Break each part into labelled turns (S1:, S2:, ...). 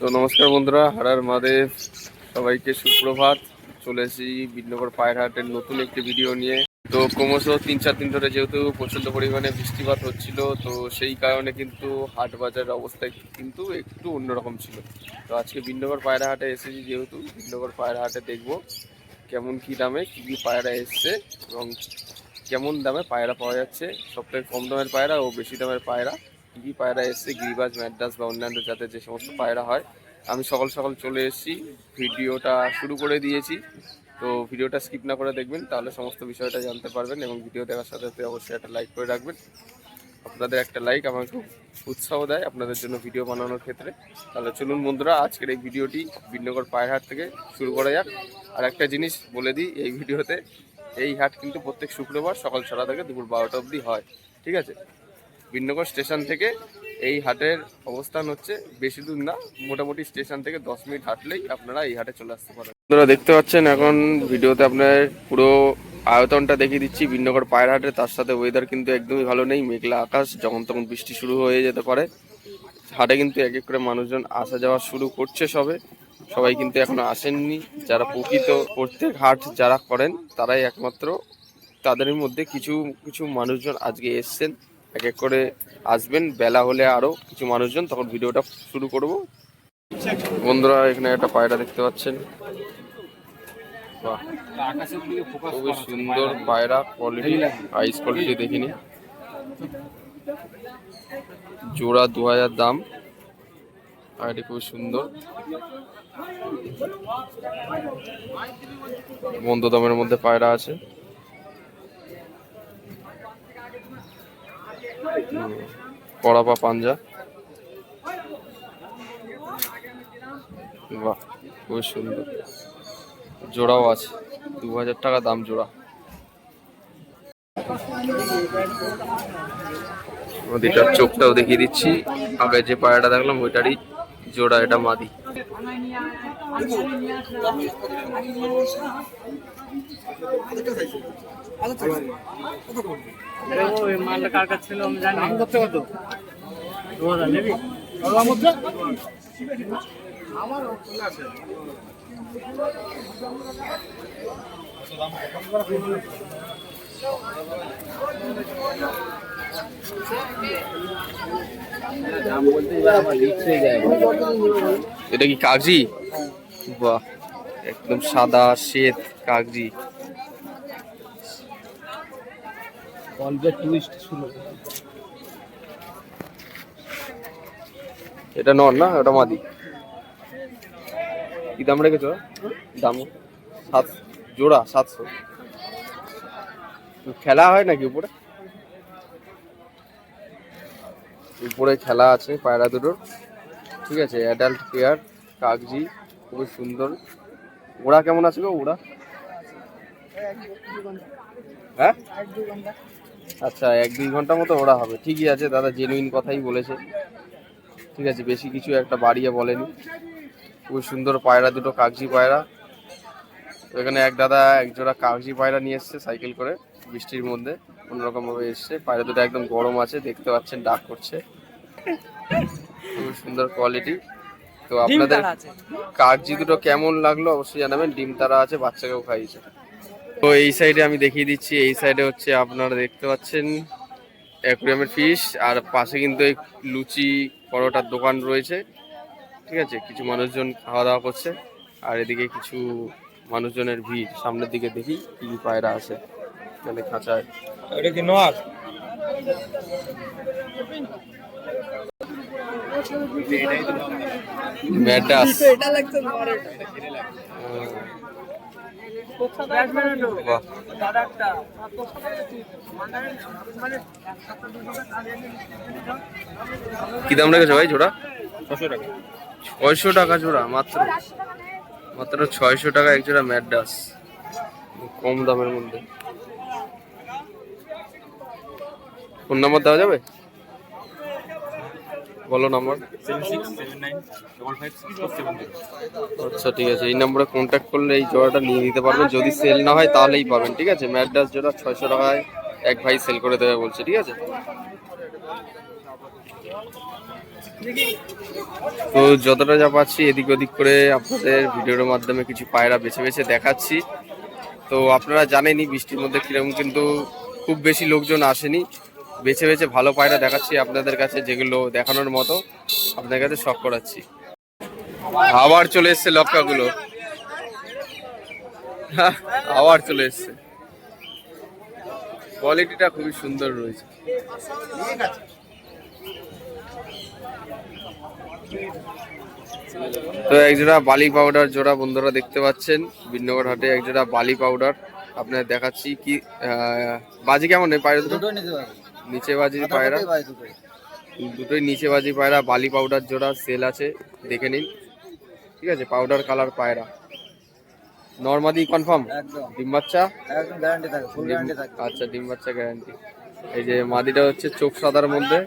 S1: তো নমস্কার বন্ধুরা, হারার মাদেব সবাইকে সুপ্রভাত। চলে এসেছি বিদ্যনগর পায়ের হাটের নতুন একটি ভিডিও নিয়ে। তো ক্রমশ তিন, চার দিন ধরে যেহেতু প্রচণ্ড পরিমাণে বৃষ্টিপাত হচ্ছিল, তো সেই কারণে কিন্তু হাট বাজারের অবস্থা কিন্তু একটু অন্যরকম ছিল। তো আজকে বিদ্যনগর পায়রা হাটে এসেছি যেহেতু বিদ্যনগর পায়রা হাটে দেখব কেমন কি দামে, কী কী পায়রা এসছে এবং কেমন দামে পায়রা পাওয়া যাচ্ছে। সবথেকে কম দামের পায়রা ও বেশি দামের পায়রা। কী পায়রা এসছে, গিরিবাজ, ম্যাড্রাস বা অন্যান্য জাতের যে সমস্ত পায়রা হয়, আমি সকাল সকাল চলে এসেছি। ভিডিওটা শুরু করে দিয়েছি। তো ভিডিওটা স্কিপ না করে দেখবেন, তাহলে সমস্ত বিষয়টা জানতে পারবেন এবং ভিডিও দেখার সাথে সাথে অবশ্যই একটা লাইক করে রাখবেন। আপনাদের একটা লাইক আমাকে খুব উৎসাহ দেয় আপনাদের জন্য ভিডিও বানানোর ক্ষেত্রে। তাহলে চলুন বন্ধুরা, আজকের এই ভিডিওটি বিনগর পায়ের হাট থেকে শুরু করা যাক। আর একটা জিনিস বলে দিই, এই ভিডিওতে এই হাট কিন্তু প্রত্যেক শুক্রবার সকাল ছটা থেকে দুপুর বারোটা অবধি হয়, ঠিক আছে? বিনগর স্টেশন থেকে এই হাটের অবস্থান হচ্ছে। বেশি দূর না, মোটামুটি স্টেশন থেকে দশ মিনিট হাঁটলেই আপনারা এই হাটে চলে আসতে পারেন। আপনারা দেখতে পাচ্ছেন এখন ভিডিওতে আপনার পুরো আয়তনটা দেখিয়ে দিচ্ছি। বিনগর পায়ের হাটে, তার সাথে ওয়েদার কিন্তু একদমই ভালো নেই, মেঘলা আকাশ, যখন তখন বৃষ্টি শুরু হয়ে যেতে পারে। হাটে কিন্তু এক এক করে মানুষজন আসা যাওয়া শুরু করছে সবে। সবাই কিন্তু এখনও আসেননি। যারা প্রকৃত প্রত্যেক হাট যারা করেন, তারাই একমাত্র। তাদের মধ্যে কিছু কিছু মানুষজন আজকে এসছেন। এক এক করে আসবেন। বেলা হলে আরও কিছু মানুষজন, তখন ভিডিওটা শুরু করব। বন্ধুরা, এখানে একটা পায়রা দেখতে পাচ্ছেন। খুবই সুন্দর পায়রা কোয়ালিটি আইস কোয়ালিটি দেখিনি জোড়া দু হাজার দাম। আর খুবই সুন্দর। বন্ধ দামের মধ্যে পায়রা আছে। কড়া বা পাঞ্জা? বাহ, খুবই সুন্দর। জোড়াও আছে দু হাজার টাকা দাম জোড়া। নদীটার চোখটাও দেখিয়ে দিচ্ছি। আগে যে পায়রাটা দেখলাম, ওইটারই জোড়া, এটা মাদি। এটা কি কাগজি? বাহ একদম সাদা শ্বেত কাগজি।
S2: অল্পের টুইস্ট ছিল
S1: এটা নর না? ওটা মাদি। কি দাম রেখেছো? দাম। সাত জোড়া সাতশো। খেলা হয় নাকি উপরে? উপরে খেলা আছে পায়রা দুটোর। ঠিক আছে অ্যাডাল্ট পেয়ার কাগজি খুবই সুন্দর। ওরা কেমন আছে গো ওরা হ্যাঁ? আচ্ছা এক দুই ঘণ্টা মতো ওরা হবে। ঠিকই আছে দাদা জেনুইন কথাই বলেছে। ঠিক আছে বেশি কিছু একটা বাড়িয়ে বলেনি। খুব সুন্দর পায়রা দুটো কাগজি পায়রা। এখানে এক দাদা একজোড়া কাগজি পায়রা নিয়ে এসছে সাইকেল করে বৃষ্টির মধ্যে। অন্যরকম ভাবে এসছে। পায়রা দুটো একদম গরম আছে দেখতে পাচ্ছেন ডাক করছে। খুব সুন্দর কোয়ালিটি তো আপনাদের কাগজি দুটো কেমন লাগল অবশ্যই জানাবেন। ডিম তারা আছে বাচ্চাকেও খাইয়েছে। তো এই সাইডে আমি দেখিয়ে দিচ্ছি এই সাইডে হচ্ছে আপনারা দেখতে পাচ্ছেন অ্যাকুরিয়ামের ফিশ আর পাশে কিন্তু এই লুচি পরোটার দোকান রয়েছে ঠিক আছে? কিছু মানুষজন খাওয়া দাওয়া করছে আর এদিকে কিছু মানুষজনের ভিড়। সামনের দিকে দেখি কি কি পায়রা আছে এখানে খাঁচায়।
S2: এটা কি নোয়ার?
S1: ম্যাডাস
S2: এটা লাগছে
S1: কি দাম রেখেছো ভাই জোড়া
S2: ছশো টাকা।
S1: ছয়শো টাকা জোড়া মাত্র। মাত্র ছয়শো টাকা এক জোড়া ম্যাডাস কম দামের মধ্যে। ফোন নাম্বার দেওয়া যাবে বলো number
S2: seven six seven nine double five six four seven zero
S1: আচ্ছা ঠিক আছে। এই নম্বরে কন্ট্যাক্ট করলে এই জোড়াটা নিয়ে নিতে পারবেন যদি সেল না হয়, তাহলেই পাবেন, ঠিক আছে? ম্যাডাস জোড়া ছয়শো টাকায় এক ভাই সেল করে দেবে বলছে, ঠিক আছে? তো যতটা যা পাচ্ছি, এদিক ওদিক করে আপনাদের ভিডিওর মাধ্যমে কিছু পায়রা বেছে বেছে দেখাচ্ছি। তো আপনারা জানেনই, বৃষ্টির মধ্যে কীরকম কিন্তু খুব বেশি লোকজন আসেনি। বেছে বেছে ভালো পায়রা দেখাচ্ছি আপনাদের কাছে, যেগুলো দেখানোর মতো আপনাদের কাছে শখ করাচ্ছি। আবার চলে এসছে লক্কাগুলো। আবার চলে এসছে। কোয়ালিটিটা খুবই সুন্দর রয়েছে। তো একজোড়া বালি পাউডার জোড়া বন্ধুরা দেখতে পাচ্ছেন বিনগর হাটে একজোড়া বালি পাউডার আপনাদের দেখাচ্ছি। কি বাজি কেমন পায়রা দুটো
S3: নিতে পারবে
S1: নিচে বাজির পায়রা।
S3: দুটোই।
S1: নিচে বাজি পায়রা বালি পাউডার জোড়া সেল আছে দেখে নিন। ঠিক আছে পাউডার কালার পায়রা। নর্মাদি কনফার্ম ডিম বাচ্চা? আচ্ছা ডিম বাচ্চা গ্যারান্টি এই যে মাদিটা হচ্ছে চোখ সাদার মধ্যে।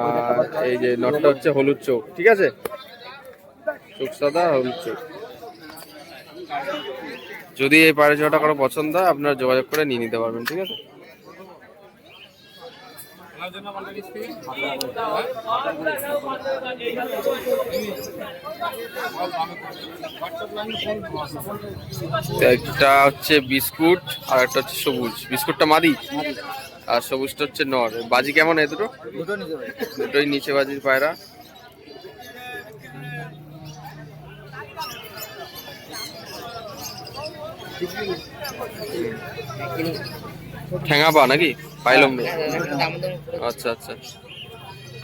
S1: আর এই যে নটটা হচ্ছে হলুদ চোখ। ঠিক আছে? চোখ সাদা হলুদ চোখ। যদি এই পায়রা জোড়াটা কারও পছন্দ হয় আপনারা যোগাযোগ করে নিয়ে নিতে পারবেন ঠিক আছে? একটা হচ্ছে বিস্কুট আর একটা হচ্ছে সবুজ। বিস্কুটটা মাদি? আর সবুজটা হচ্ছে নর। বাজি কেমন এই দুটো? দুটোই নিচে বাজির পায়রা। ঠেঙা পা নাকি? পাইলম আচ্ছা আচ্ছা।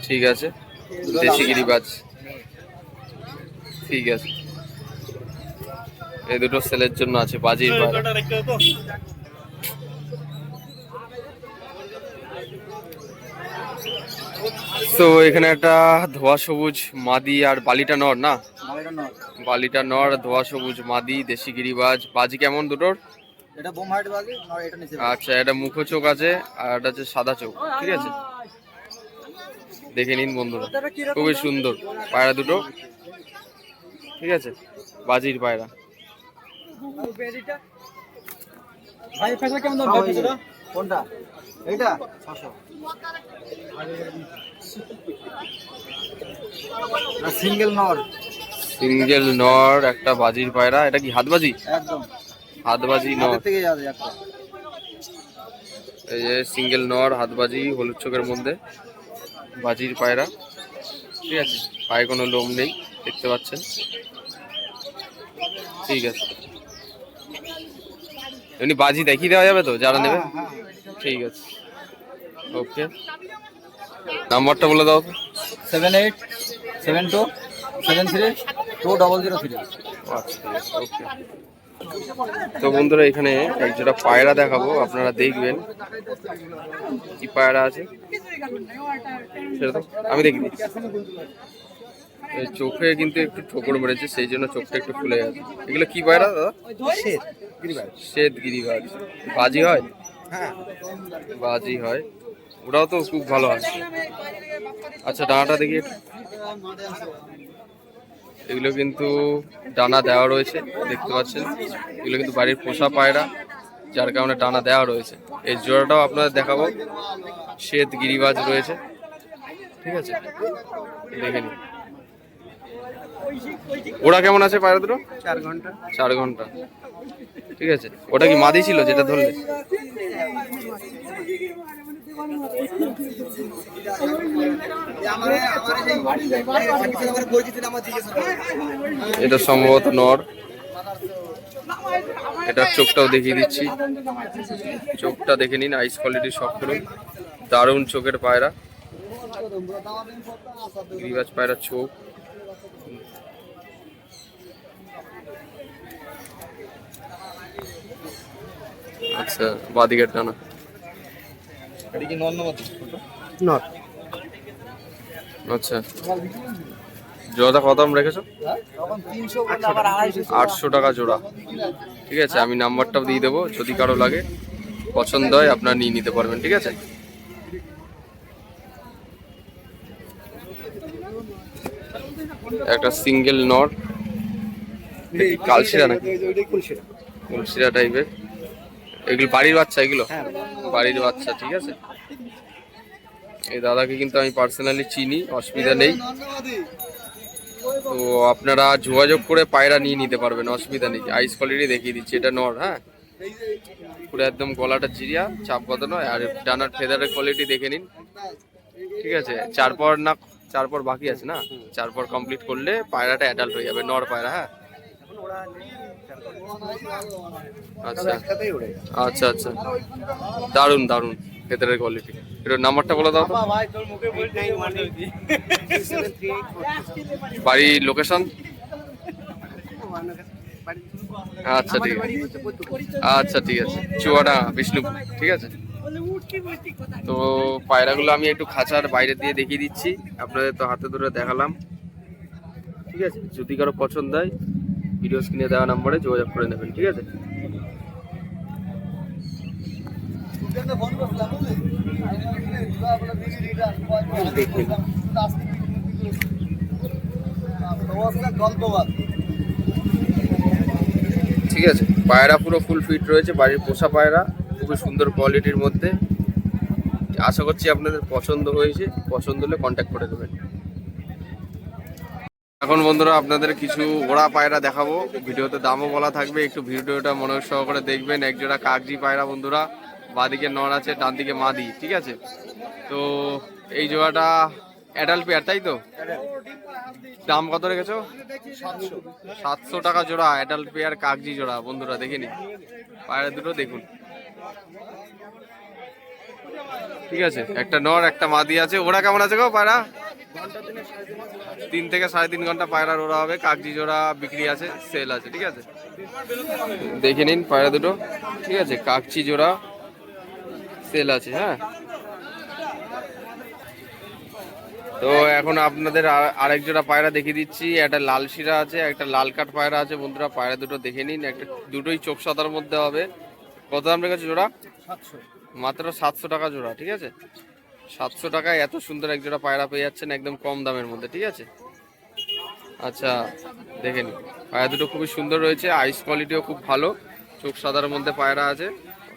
S1: ঠিক আছে। দেশি গিরিবাজ। ঠিক আছে। এই দুটো সেলের জন্য আছে বাজির পায়রা তো এখানে একটা ধোয়া সবুজ মাদি আর বালিটা নর না? বালিটা নর। ধোয়া সবুজ মাদি দেশি গিরিবাজ। বাজি কেমন দুটোর?
S3: এটা বোম হাইট বাজে নয় এটা নিতে
S1: আচ্ছা এটা মুখো চোখ আছে আর এটা হচ্ছে সাদা চোখ। ঠিক আছে? দেখে নিন বন্ধুরা। খুবই সুন্দর। পায়রা দুটো। ঠিক আছে? বাজির পায়রা।
S3: ভাই পয়সা কেমন দাম পেয়েছিল কোনটা? এইটা? 600 সিঙ্গেল নর।
S1: সিঙ্গেল নর একটা বাজির পায়রা এটা কি হাতবাজি?
S3: একদম।
S1: হাতবাজি নর।
S3: একটা।
S1: এই যে সিঙ্গেল নর হাতবাজি হলুদ চোখের মধ্যে বাজির পায়রা। ঠিক আছে পায়ে কোনো লোম নেই দেখতে পাচ্ছেন। ঠিক আছে। এমনি বাজি দেখিয়ে দেওয়া যাবে তো যারা নেবে?
S3: হ্যাঁ।
S1: ঠিক আছে। ওকে। নাম্বারটা বলে দাও।
S3: Seven eight seven two seven three. Two double zero three
S1: আচ্ছা তো বন্ধুরা এখানে এক জোড়া পায়রা দেখাবো আপনারা দেখবেন কি পায়রা আছে। সেটা তো আমি দেখি এই চোখে কিন্তু একটু ঠোকর মেরেছে সেই জন্য চোখটা একটু ফুলে গেছে। এগুলো কি পায়রা দাদা? শ্বেত গিরিবাজ। বাজি হয়?
S3: হ্যাঁ।
S1: বাজি হয়। ওটাও তো খুব ভালো হয় আচ্ছা ডানাটা দেখি একটু। এগুলো কিন্তু ডানা দেওয়া রয়েছে দেখতে পাচ্ছেন। এগুলো কিন্তু বাড়ির পোষা পায়রা যার কারণে ডানা দেওয়া রয়েছে। এই জোড়াটাও আপনাদের দেখাবো। শ্বেত গিরিবাজ রয়েছে। ঠিক আছে? দেখে নিন। ওরা কেমন আছে পায়রা দুটো?
S3: চার ঘণ্টা।
S1: চার ঘণ্টা। ঠিক আছে? ওটা কি মাদি ছিল যেটা ধরলে? এটা সম্ভবত নর। এটা চোখটাও দেখিয়ে দিচ্ছি। চোখটা দেখে নিন, আইস কোয়ালিটি সব করুন দারুণ চোখের পায়রা। গিরিবাজ পায়রা চোখ। আচ্ছা বাদিকের ডানা।
S3: এটা কি নর
S2: নর।
S1: আচ্ছা। জোড়াটা কত দাম রেখেছো? আটশো টাকা জোড়া। ঠিক আছে আমি নাম্বারটাও দিয়ে দেবো যদি কারও লাগে পছন্দ হয় আপনারা নিয়ে নিতে পারবেন ঠিক আছে? একটা সিঙ্গেল নট কালশিরা নাকি? কুলশিরা। টাইপের এগুলো বাড়ির বাচ্চা এগুলো? বাড়ির বাচ্চা। ঠিক আছে? এই দাদাকে কিন্তু আমি পার্সোনালি চিনি অসুবিধা নেই। তো আপনারা যোগাযোগ করে পায়রা নিয়ে নিতে পারবেন অসুবিধা নেই। আইস কোয়ালিটি দেখিয়ে দিচ্ছি এটা নর হ্যাঁ? পুরো একদম গলাটা চিরিয়া চাপ কত নয়। আর ডানার ফেদারের কোয়ালিটি দেখে নিন। ঠিক আছে? চারপর না চারপর বাকি আছে না? চারপর কমপ্লিট করলে পায়রাটা অ্যাডাল্ট হয়ে যাবে নর পায়রা হ্যাঁ? আচ্ছা। আচ্ছা আচ্ছা। দারুণ দারুণ ফেদারের কোয়ালিটি এটার নাম্বারটা বলে দাও তো। বাড়ির লোকেশন আচ্ছা ঠিক আছে। আচ্ছা ঠিক আছে। চুয়াডা বিষ্ণুপুর ঠিক আছে? তো পায়রাগুলো আমি একটু খাঁচার বাইরে দিয়ে দেখিয়ে দিচ্ছি। আপনাদের তো হাতে ধরে দেখালাম। ঠিক আছে? যদি কারও পছন্দ হয় ভিডিও স্ক্রিনে দেওয়া নাম্বারে যোগাযোগ করে নেবেন, ঠিক আছে? ঠিক আছে, পায়রা পুরো ফুল ফিট রয়েছে, বাড়ির পোষা পায়রা, খুবই সুন্দর কোয়ালিটির মধ্যে। আশা করছি আপনাদের পছন্দ হয়েছে, পছন্দ হলে কন্ট্যাক্ট করে দেবেন এখন বন্ধুরা আপনাদের কিছু ওড়া পায়রা দেখাবো। ভিডিওতে দামও বলা থাকবে, একটু ভিডিওটা মনোযোগ সহকারে দেখবেন। একজোড়া কাগজি পায়রা বন্ধুরা, বাদিকে নর আছে ডান দিকে মাদি, ঠিক আছে? তো এই জোড়াটা অ্যাডাল্ট পেয়ার তাই তো? দাম কত রেখেছ? সাতশো টাকা জোড়া অ্যাডাল্ট পেয়ার কাগজি জোড়া, বন্ধুরা দেখে নিন। পায়রা দুটো দেখুন। ঠিক আছে, একটা নর, একটা মাদি আছে। ওরা কেমন আছে গো পায়রা? তিন থেকে সাড়ে তিন ঘণ্টা পায়রা ওরা হবে কাগজি জোড়া বিক্রি আছে সেল আছে ঠিক আছে? দেখে নিন পায়রা দুটো ঠিক আছে কাকচি জোড়া সেল আছে হ্যাঁ? তো এখন আপনাদের আরেক জোড়া পায়রা দেখিয়ে দিচ্ছি একটা লাল শিরা আছে একটা লাল কাঠ পায়রা আছে বন্ধুরা পায়রা দুটো দেখে নিন একটা দুটোই চোখ সাদার মধ্যে হবে। কত দাম রেখেছে জোড়া? মাত্র সাতশো টাকা জোড়া ঠিক আছে? সাতশো টাকায় এত সুন্দর এক জোড়া পায়রা পেয়ে যাচ্ছেন একদম কম দামের মধ্যে ঠিক আছে? আচ্ছা দেখে নিন। পায়রা দুটো খুবই সুন্দর রয়েছে আইস কোয়ালিটিও খুব ভালো। চোখ সাদার মধ্যে পায়রা আছে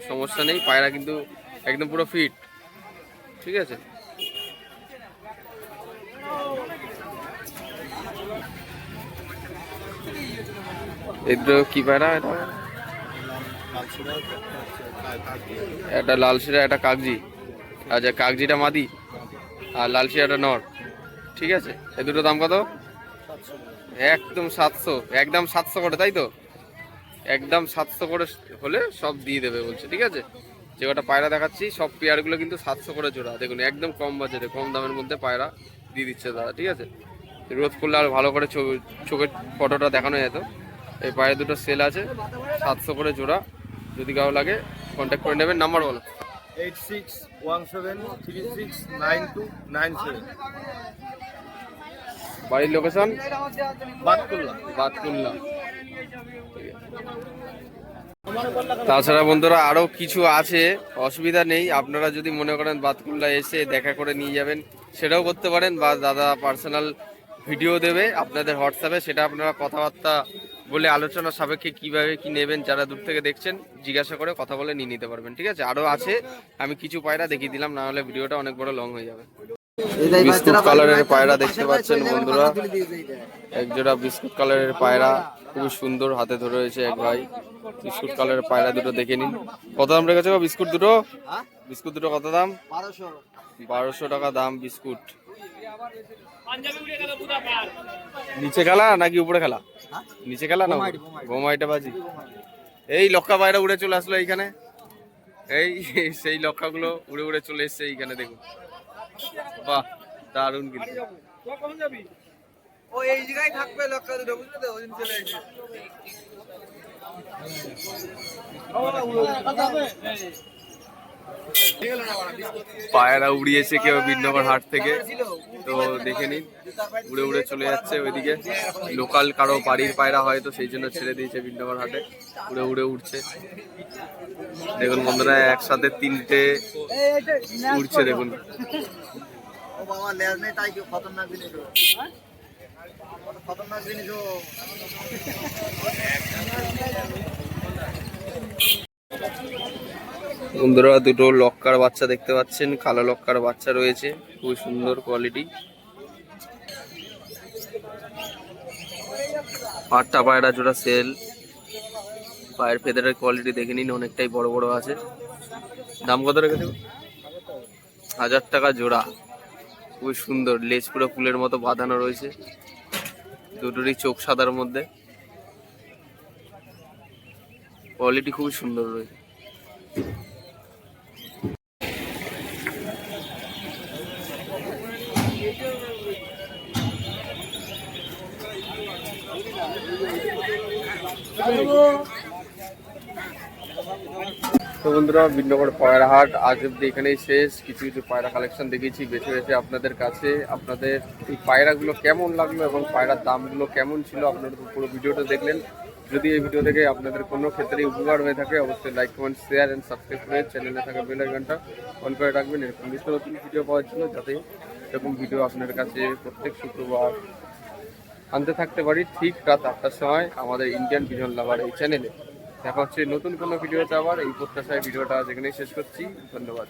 S1: সমস্যা নেই পায়রা কিন্তু একদম পুরো ফিট ঠিক আছে? এগুলো কি পায়রা এটা? একটা লাল শিরা একটা কাগজি। আচ্ছা কাগজিটা মাদি আর লাল শিরাটা নর। ঠিক আছে? এ দুটো দাম কত? একদম সাতশো। একদম সাতশো করে, তাই তো? একদম সাতশো করে হলে সব দিয়ে দেবে বলছে, ঠিক আছে? যে কটা পায়রা দেখাচ্ছি, সব পেয়ারগুলো কিন্তু সাতশো করে জোড়া। দেখুন, একদম কম বাজেটে, কম দামের মধ্যে পায়রা দিয়ে দিচ্ছে দাদা ঠিক আছে? রোদ করলে আর ভালো করে চোখের ফটোটা দেখানো যেত। এই পায়ে দুটো সেল আছে, সাতশো করে জোড়া। যদি কারও লাগে কন্ট্যাক্ট করে নেবেন, নাম্বার বলো।
S3: Eight six one seven three six nine two nine seven
S1: বাড়ির লোকেশন বাতকুল্লা। তাছাড়া বন্ধুরা আরও কিছু আছে অসুবিধা নেই। আপনারা যদি মনে করেন বাতকুল্লা এসে দেখা করে নিয়ে যাবেন সেটাও করতে পারেন বা দাদা পার্সোনাল ভিডিও দেবে আপনাদের হোয়াটসঅ্যাপে সেটা আপনারা কথাবার্তা বলে আলোচনা সাপেক্ষে কীভাবে কি নেবেন যারা দূর থেকে দেখছেন জিজ্ঞাসা করে কথা বলে নিয়ে নিতে পারবেন ঠিক আছে? আরও আছে আমি কিছু পায়রা দেখিয়ে দিলাম না হলে ভিডিওটা অনেক বড় লং হয়ে যাবে। বিস্কুট কালারের পায়রা দেখতে পাচ্ছেন বন্ধুরা। এক জোড়া বিস্কুট কালারের পায়রা খুবই সুন্দর হাতে ধরে রয়েছে এক ভাই। বিস্কুট কালারের পায়রা দুটো দেখে নিন। কত দাম রেখেছো বিস্কুট দুটো? বিস্কুট দুটো কত দাম?
S3: বারোশো
S1: টাকা দাম বিস্কুট। নিচে খেলা নাকি উপরে খেলা? নিচে খেলা না? বোমাইটা বাজি। এই লক্কা পায়রা উড়ে চলে আসলো এইখানে। এই সেই লক্কাগুলো উড়ে উড়ে চলে এসছে এইখানে দেখুন। বাহ দারুণ কিন্তু।
S3: ও এই জায়গায় থাকবে লক্ষ্য দুটো বুঝলে তো? ওই চলে এসে
S1: পায়রা উড়িয়েছে কেউ বিনগর হাট থেকে, তো দেখে নিন, উড়ে উড়ে চলে যাচ্ছে ওইদিকে। লোকাল কারও বাড়ির পায়রা হয়তো সেই জন্য ছেড়ে দিয়েছে বিনগর হাটে, উড়ে উড়ে উঠছে দেখুন বন্ধুরা, একসাথে তিনটে উড়ছে, দেখুন। বন্ধুরা, দুটো লক্কার বাচ্চা দেখতে পাচ্ছেন। কালো লক্কার বাচ্চা রয়েছে, খুবই সুন্দর কোয়ালিটি আটটা পায়রা জোড়া সেল পায়ের ফেদারের কোয়ালিটি দেখে নিন, অনেকটাই বড় বড় আছে। দাম কত রেখেছে? হাজার টাকা জোড়া। খুবই সুন্দর, লেজ পুরো ফুলের মতো বাঁধানো রয়েছে। দুটোরই চোখ সাদার মধ্যে। কোয়ালিটি খুবই সুন্দর রয়েছে। তো বন্ধুরা, বিন্নগর পায়রা হাট আজ অব্দি এখানেই শেষ। কিছু কিছু পায়রা কালেকশন দেখিয়েছি বেছে বেছে আপনাদের কাছে। আপনাদের এই পায়রাগুলো কেমন লাগল এবং পায়রার দামগুলো কেমন ছিল আপনারা পুরো ভিডিওটা দেখলেন। যদি এই ভিডিও থেকে আপনাদের কোনো ক্ষেত্রে উপকার হয়ে থাকে, অবশ্যই like comment share and subscribe করে চ্যানেলে থাকা বেল আইকনটা অন করে রাখবেন। এরকম নিত্য নতুন ভিডিও পাওয়ার জন্য যাতে এরকম ভিডিও আপনাদের কাছে প্রত্যেক শুক্রবার আনতে থাকতে পারি। ঠিক রাত আটটার সময় আমাদের ইন্ডিয়ান বিজন লাভার এই চ্যানেলে দেখা হচ্ছে নতুন কোনো ভিডিওতে আবার। এই প্রত্যাশায় ভিডিওটা যেখানেই শেষ করছি। ধন্যবাদ।